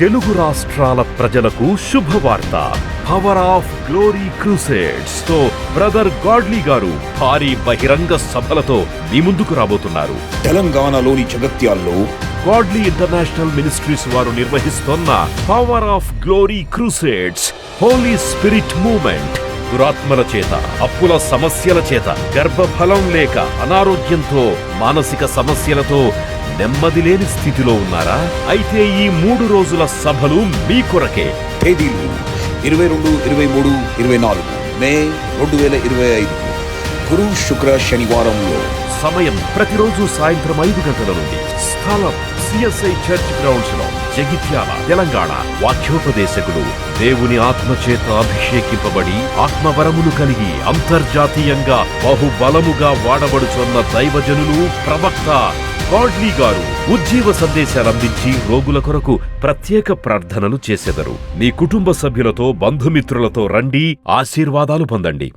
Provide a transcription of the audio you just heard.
తెలుగు రాష్ట్రాల ప్రజలకు శుభవార్త. పవర్ ఆఫ్ గ్లోరీ క్రూసేడ్స్తో బ్రదర్ గాడ్లీ గారు భారీ బహిరంగ సభలతో మీ ముందుకు రాబోతున్నారు. తెలంగాణలోని జగత్యాల్లో గాడ్లీ ఇంటర్నేషనల్ మినిస్ట్రీస్ వారు నిర్వహిస్తోన్న power of glory crusades holy spirit movement దురాత్మల చేత అప్పుల సమస్యల చేత గర్భఫలం లేక అనారోగ్యంతో మానసిక సమస్యలతో నెమ్మది లేని స్థితిలో ఉన్నారా? అయితే ఈ మూడు రోజుల సభలు మీ కొరకే. తేదీలు ఇరవై రెండు ఇరవై మూడు ఇరవై నాలుగు మే రెండు వేల ఇరవై ఐదు. గురు శుక్ర శనివారంలో. సమయం ప్రతిరోజు సాయంత్రం ఐదు గంటల నుండి. స్థలం సిఎస్ఐ చర్చ్ గ్రౌండ్స్లో జగిత్యాల తెలంగాణ. వాక్యోపదేశకుడు దేవుని ఆత్మచేత అభిషేకింపబడి ఆత్మవరములు కలిగి అంతర్జాతీయంగా బహుబలముగా వాడబడుచున్న దైవజనులు ప్రవక్త గాడ్లీ గారు ఉజ్జీవ సందేశాలు అందించి రోగుల కొరకు ప్రత్యేక ప్రార్థనలు చేసెదరు. మీ కుటుంబ సభ్యులతో బంధుమిత్రులతో రండి ఆశీర్వాదాలు పొందండి.